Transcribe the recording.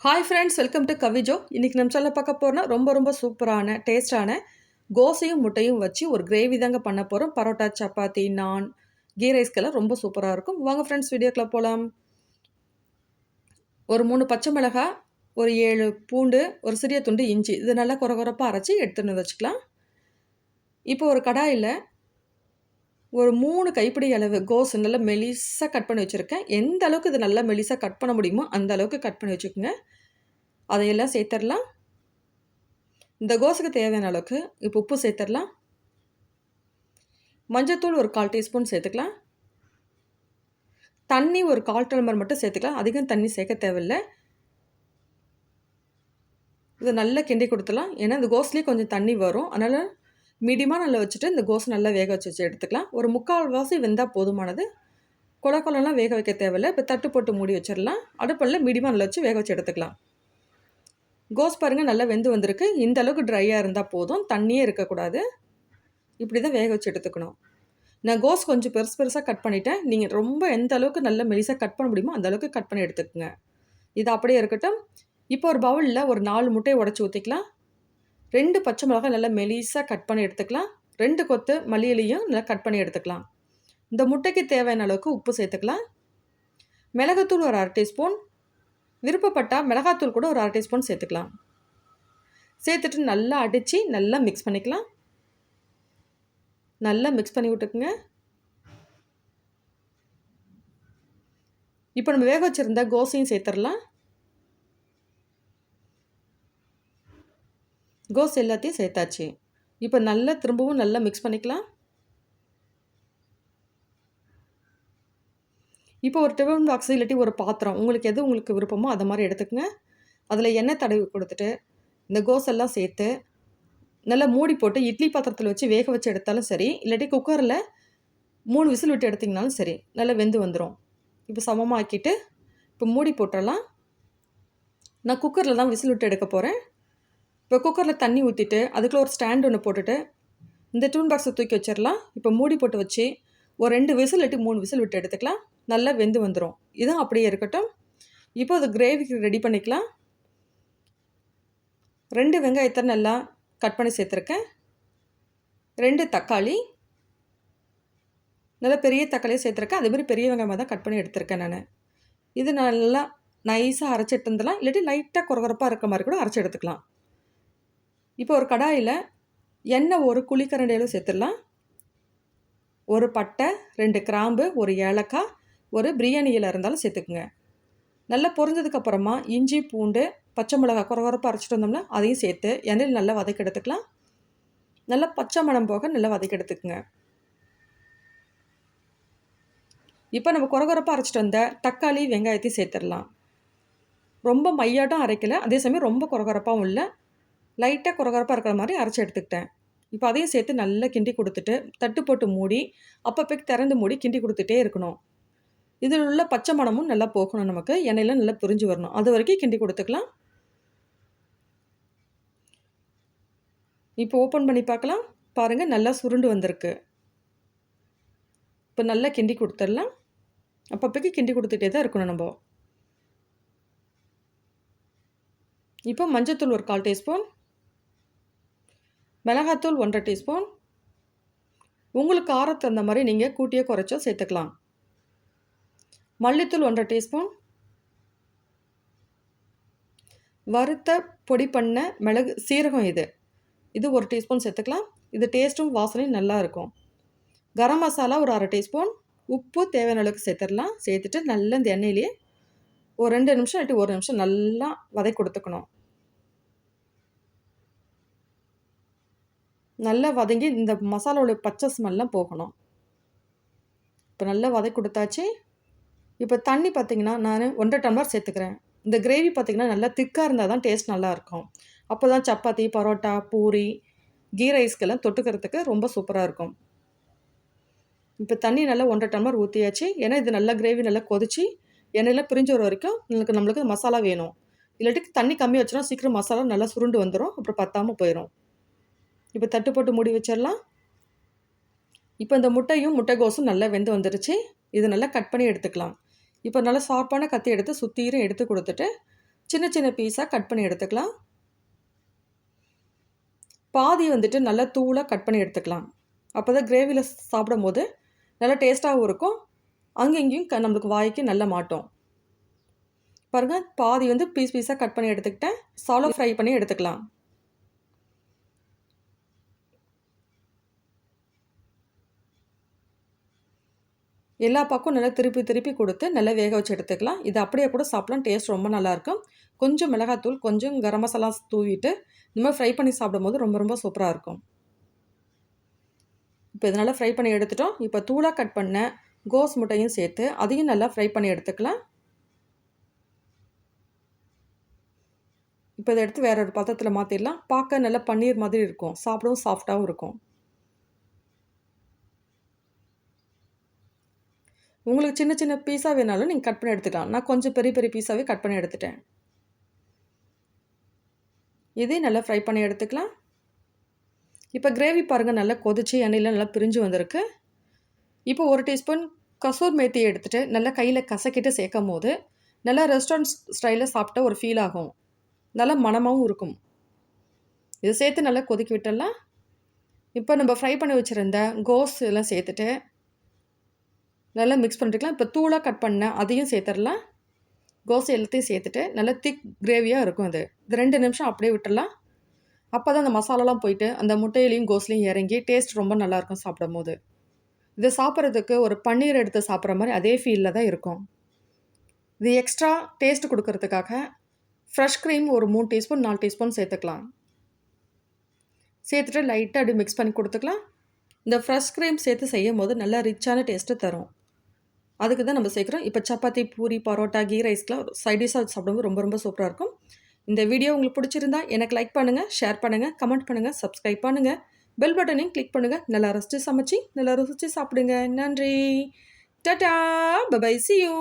Hi friends welcome to Kavijo இன்றைக்கி நம்ம சொல்ல பார்க்க போகிறோன்னா ரொம்ப ரொம்ப சூப்பரான டேஸ்டான கோசையும் முட்டையும் வச்சு ஒரு கிரேவி தாங்க பண்ண போகிறோம் பரோட்டா சப்பாத்தி நான் கீ ரைஸ்க்கெல்லாம் ரொம்ப சூப்பராக இருக்கும். வாங்க ஃப்ரெண்ட்ஸ் வீடியோக்கில் போகலாம் ஒரு மூணு பச்சை மிளகாய் ஒரு ஏழு பூண்டு ஒரு சிறிய துண்டு இஞ்சி இது நல்லா குறை குறைப்பாக அரைச்சி எடுத்துன்னு வச்சுக்கலாம். இப்போ ஒரு கடாயில் ஒரு மூணு கைப்பிடி அளவு கோஸ் நல்லா மெலிசாக கட் பண்ணி வச்சுருக்கேன். எந்த அளவுக்கு இது நல்லா மெலிசாக கட் பண்ண முடியுமோ அந்த அளவுக்கு கட் பண்ணி வச்சுக்கோங்க. அதையெல்லாம் சேர்த்துடலாம். இந்த கோஸுக்கு தேவையான அளவுக்கு இப்போ உப்பு சேர்த்துடலாம். மஞ்சத்தூள் ஒரு கால் டீஸ்பூன் சேர்த்துக்கலாம். தண்ணி ஒரு கால் டம்ளர் மட்டும் சேர்த்துக்கலாம். அதிகம் தண்ணி சேர்க்க தேவையில்லை. இதை நல்லா கிண்டி கொடுத்துலாம் ஏன்னா இந்த கோஸ்லேயே கொஞ்சம் தண்ணி வரும். அதனால் மீடியமாக நல்லா வச்சுட்டு இந்த கோஸ் நல்லா வேக வச்சு வச்சு எடுத்துக்கலாம். ஒரு முக்கால் வாசி வெந்தால் போதுமானது. கொலை கொலலாம் வேக வைக்க தேவையில்லை. இப்போ தட்டு போட்டு மூடி வச்சிடலாம். அடுப்பில் மீடியமாக நல்லா வச்சு வேக வச்சு எடுத்துக்கலாம். கோஸ் பாருங்கள் நல்லா வெந்து வந்திருக்கு. இந்த அளவுக்கு ட்ரையாக இருந்தால் போதும். தண்ணியே இருக்கக்கூடாது. இப்படி தான் வேக வச்சு எடுத்துக்கணும். நான் கோஸ் கொஞ்சம் பெருசு பெருசாக கட் பண்ணிவிட்டேன் நீங்கள் ரொம்ப எந்த அளவுக்கு நல்ல மெலிசாக கட் பண்ண முடியுமோ அந்த அளவுக்கு கட் பண்ணி எடுத்துக்கோங்க. இது அப்படியே இருக்கட்டும். இப்போ ஒரு பவுலில் ஒரு நாலு முட்டையை உடச்சி ஊற்றிக்கலாம் ரெண்டு பச்சை மிளகாய் நல்லா மெலிசாக கட் பண்ணி எடுத்துக்கலாம். ரெண்டு கொத்து மல்லியிலையும் நல்லா கட் பண்ணி எடுத்துக்கலாம். இந்த முட்டைக்கு தேவையான அளவுக்கு உப்பு சேர்த்துக்கலாம். மிளகாத்தூள் ஒரு அரை டீஸ்பூன். விருப்பப்பட்டால் மிளகாத்தூள் கூட ஒரு அரை டீஸ்பூன் சேர்த்துக்கலாம். சேர்த்துட்டு நல்லா அடித்து நல்லா மிக்ஸ் பண்ணிக்கலாம். நல்லா மிக்ஸ் பண்ணி விட்டுக்குங்க. இப்போ நம்ம வேக வச்சுருந்த கோசையும் சேர்த்துடலாம். கோஸ் எல்லாத்தையும் சேர்த்தாச்சு. இப்போ நல்லா திரும்பவும் நல்லா மிக்ஸ் பண்ணிக்கலாம். இப்போ ஒரு டிஃபன் பாக்ஸ் இல்லாட்டி ஒரு பாத்திரம் உங்களுக்கு எது உங்களுக்கு விருப்பமோ அதை மாதிரி எடுத்துக்கோங்க. அதில் எண்ணெய் தடவி கொடுத்துட்டு இந்த கோஸ் எல்லாம் சேர்த்து நல்லா மூடி போட்டு இட்லி பாத்திரத்தில் வச்சு வேக வச்சு எடுத்தாலும் சரி இல்லாட்டி குக்கரில் மூணு விசில் விட்டு எடுத்திங்கனாலும் சரி நல்லா வெந்து வந்துடும் இப்போ சமமாக ஆக்கிட்டு இப்போ மூடி போட்டுடலாம் நான் குக்கரில் தான் விசில் விட்டு எடுக்க போகிறேன் இப்போ குக்கரில் தண்ணி ஊற்றிட்டு அதுக்குள்ளே ஒரு ஸ்டாண்ட் ஒன்று போட்டுட்டு இந்த டூன் பாக்ஸை தூக்கி வச்சிடலாம் இப்போ மூடி போட்டு வச்சு ஒரு ரெண்டு விசில் இட்டு மூணு விசில் விட்டு எடுத்துக்கலாம். நல்லா வெந்து வந்துடும் இதுவும் அப்படியே இருக்கட்டும். இப்போ அது கிரேவிக்கு ரெடி பண்ணிக்கலாம். ரெண்டு வெங்காயத்தை நல்லா கட் பண்ணி சேர்த்துருக்கேன். ரெண்டு தக்காளி. நல்லா பெரிய தக்காளியை சேர்த்துருக்கேன். அதேமாதிரி பெரிய வெங்காயமாக தான் கட் பண்ணி எடுத்திருக்கேன் நான். இது நல்லா நைஸாக அரைச்சி இருந்தலாம் இல்லாட்டி லைட்டாக குறகுறப்பாக இருக்க மாதிரி கூட அரைச்சி எடுத்துக்கலாம். இப்போ ஒரு கடாயில் எண்ணெய் ஒரு குழிக்கரண்டையிலும் சேர்த்துடலாம். ஒரு பட்டை ரெண்டு கிராம்பு ஒரு ஏலக்காய் ஒரு பிரியாணியில் இருந்தாலும் சேர்த்துக்குங்க. நல்லா பொரிஞ்சதுக்கப்புறமா இஞ்சி பூண்டு பச்சை மிளகா குறகுறப்பாக அரைச்சிட்டு வந்தோம்னா அதையும் சேர்த்து எண்ணெயில் நல்லா வதக்கி எடுத்துக்கலாம். நல்லா பச்சை மணம் போக நல்லா வதக்கி எடுத்துக்குங்க. இப்போ நம்ம குறகுறப்பாக அரைச்சிட்டு வந்த தக்காளி வெங்காயத்தையும் சேர்த்துடலாம். ரொம்ப மையாட்டம் அரைக்கலை அதே சமயம் ரொம்ப குறகுறப்பாகவும் இல்லை. லைட்டாக குறகுறப்பாக இருக்கிற மாதிரி அரைச்சி எடுத்துக்கிட்டேன். இப்போ அதையும் சேர்த்து நல்லா கிண்டி கொடுத்துட்டு தட்டு போட்டு மூடி அப்பப்போ திறந்து மூடி கிண்டி கொடுத்துட்டே இருக்கணும். இதில் உள்ள பச்சை மணமும் நல்லா போகணும் நமக்கு. எண்ணெயில் நல்லா புரிஞ்சு வரணும். அது வரைக்கும் கிண்டி கொடுத்துக்கலாம். இப்போ ஓப்பன் பண்ணி பார்க்கலாம். பாருங்கள் நல்லா சுருண்டு வந்திருக்கு. இப்போ நல்லா கிண்டி கொடுத்துடலாம். அப்பப்போக்கு கிண்டி கொடுத்துட்டே தான் இருக்கணும் நம்ம. இப்போ மஞ்சத்தூள் ஒரு கால் டீஸ்பூன். மிளகாத்தூள் ஒன்றரை டீஸ்பூன். உங்களுக்கு காரத்து தகுந்த மாதிரி நீங்கள் கூட்டியோ குறைச்சோ சேர்த்துக்கலாம். மல்லித்தூள் ஒன்றரை டீஸ்பூன். வறுத்த பொடி பண்ண மிளகு சீரகம் இது. இது ஒரு டீஸ்பூன் சேர்த்துக்கலாம். இது டேஸ்ட்டும் வாசனையும் நல்லா இருக்கும். கரம் மசாலா ஒரு அரை டீஸ்பூன். உப்பு தேவையான அளவுக்கு சேர்த்துடலாம். சேர்த்துட்டு நல்லா இந்த எண்ணெயிலேயே ஒரு ரெண்டு நிமிஷம் இல்லாட்டி ஒரு நிமிஷம் நல்லா வதை கொடுத்துக்கணும். நல்லா வதங்கி இந்த மசாலாவோட பச்சை ஸ்மெல்லாம் போகணும். இப்போ நல்லா வதக்கி கொடுத்தாச்சு. இப்போ தண்ணி பார்த்திங்கன்னா நான் ஒன்றரை டம்ளர் சேர்த்துக்கிறேன். இந்த கிரேவி பார்த்திங்கன்னா நல்லா திக்காக இருந்தால் தான் டேஸ்ட் நல்லாயிருக்கும் அப்போ தான் சப்பாத்தி பரோட்டா பூரி கீ ரைஸ்க்கெல்லாம் தொட்டுக்கிறதுக்கு ரொம்ப சூப்பராக இருக்கும். இப்போ தண்ணி நல்லா ஒன்றரை டம்ளர் ஊற்றியாச்சு ஏன்னா இது நல்லா கிரேவி நல்லா கொதிச்சு எண்ணெயில் பிரிஞ்சு வர வரைக்கும் நம்மளுக்கு நம்மளுக்கு மசாலா வேணும். இல்லாட்டி தண்ணி கம்மி வச்சுனா சீக்கிரம் மசாலா நல்லா சுருண்டு வந்துடும் அப்புறம் பத்தாமல் போயிடும் இப்போ தட்டு போட்டு மூடி வச்சிடலாம். இப்போ இந்த முட்டையும் முட்டைகோசும் நல்லா வெந்து வந்துருச்சு. இது நல்லா கட் பண்ணி எடுத்துக்கலாம். இப்போ நல்லா ஷார்ப்பான கத்தி எடுத்து சுத்தீரும் எடுத்து கொடுத்துட்டு சின்ன சின்ன பீஸாக கட் பண்ணி எடுத்துக்கலாம். பாதி வந்துட்டு நல்லா தூளாக கட் பண்ணி எடுத்துக்கலாம். அப்போ தான் கிரேவியில் சாப்பிடும் போது நல்லா டேஸ்ட்டாகவும் இருக்கும். அங்கே இங்கேயும் க நம்மளுக்கு வாய்க்கு நல்லா மாட்டோம். பாருங்கள் பாதி வந்து பீஸ் பீஸாக கட் பண்ணி எடுத்துக்கிட்டேன். சாலோ ஃப்ரை பண்ணி எடுத்துக்கலாம். எல்லா பக்கம் நல்லா திருப்பி திருப்பி கொடுத்து நல்லா வேக வச்சு எடுத்துக்கலாம். இது அப்படியே கூட சாப்பிடலாம். டேஸ்ட் ரொம்ப நல்லாயிருக்கும் கொஞ்சம் மிளகாத்தூள் கொஞ்சம் கரம் மசாலா தூவிட்டு இந்த மாதிரி ஃப்ரை பண்ணி சாப்பிடும்போது ரொம்ப ரொம்ப சூப்பராக இருக்கும். இப்போ இதனால் ஃப்ரை பண்ணி எடுத்துட்டோம். இப்போ தூளாக கட் பண்ண கோஸ் முட்டையும் சேர்த்து அதையும் நல்லா ஃப்ரை பண்ணி எடுத்துக்கலாம். இப்போ இதை எடுத்து வேற ஒரு பாத்திரத்தில் மாற்றிடலாம் பார்க்க நல்லா பன்னீர் மாதிரி இருக்கும். சாப்பிடவும் சாஃப்டாகவும் இருக்கும். உங்களுக்கு சின்ன சின்ன பீஸாக வேணாலும் நீங்கள் கட் பண்ணி எடுத்துக்கலாம். நான் கொஞ்சம் பெரிய பெரிய பீஸாகவே கட் பண்ணி எடுத்துட்டேன். இதையும் நல்லா ஃப்ரை பண்ணி எடுத்துக்கலாம். இப்போ கிரேவி பாருங்கள் நல்லா கொதிச்சு எண்ணெயில் நல்லா பிரிஞ்சு வந்திருக்கு. இப்போ ஒரு டீஸ்பூன் கசூர் மேத்தி எடுத்துகிட்டு நல்லா கையில் கசக்கிட்டு சேர்க்கும் போது நல்லா ரெஸ்டாரண்ட் ஸ்டைலில் சாப்பிட்டா ஒரு ஃபீல் ஆகும். நல்லா மனமாகவும் இருக்கும். இதை சேர்த்து நல்லா கொதிக்க விட்டுடலாம். இப்போ நம்ம ஃப்ரை பண்ணி வச்சுருந்த கோஸ் எல்லாம் சேர்த்துட்டு நல்லா மிக்ஸ் பண்ணிட்டுக்கலாம். இப்போ தூளாக கட் பண்ண அதையும் சேர்த்துடலாம். கோஸ் எல்லாத்தையும் சேர்த்துட்டு நல்லா திக் கிரேவியாக இருக்கும் அது. இது ரெண்டு நிமிஷம் அப்படியே விட்டுடலாம். அப்போ தான் அந்த மசாலாலாம் போயிட்டு அந்த முட்டையிலையும் கோஸ்லையும் இறங்கி டேஸ்ட் ரொம்ப நல்லாயிருக்கும் சாப்பிடும் போது இதை சாப்பிட்றதுக்கு ஒரு பன்னீர் எடுத்து சாப்பிட்ற மாதிரி அதே ஃபீலில் தான் இருக்கும். இது எக்ஸ்ட்ரா டேஸ்ட் கொடுக்கறதுக்காக ஃப்ரெஷ் க்ரீம் ஒரு மூணு டீஸ்பூன் நாலு டீஸ்பூன் சேர்த்துக்கலாம். சேர்த்துட்டு லைட்டாக அப்படி மிக்ஸ் பண்ணி கொடுத்துக்கலாம். இந்த ஃப்ரெஷ் க்ரீம் சேர்த்து செய்யும் போது நல்லா ரிச்சான டேஸ்ட்டு தரும். அதுக்கு தான் நம்ம சேர்க்குறோம். இப்போ சப்பாத்தி பூரி பரோட்டா கீ ரைஸ்க்கெலாம் சைடிஷாக சாப்பிடும்போது ரொம்ப ரொம்ப சூப்பராக இருக்கும். இந்த வீடியோ உங்களுக்கு பிடிச்சிருந்தா எனக்கு லைக் பண்ணுங்கள் ஷேர் பண்ணுங்கள் கமெண்ட் பண்ணுங்கள் சப்ஸ்கிரைப் பண்ணுங்கள் பெல் பட்டனையும் கிளிக் பண்ணுங்கள் நல்லா ரசித்து சமைச்சி நல்லா ருசித்து சாப்பிடுங்க. நன்றி. Ta-ta bye bye C you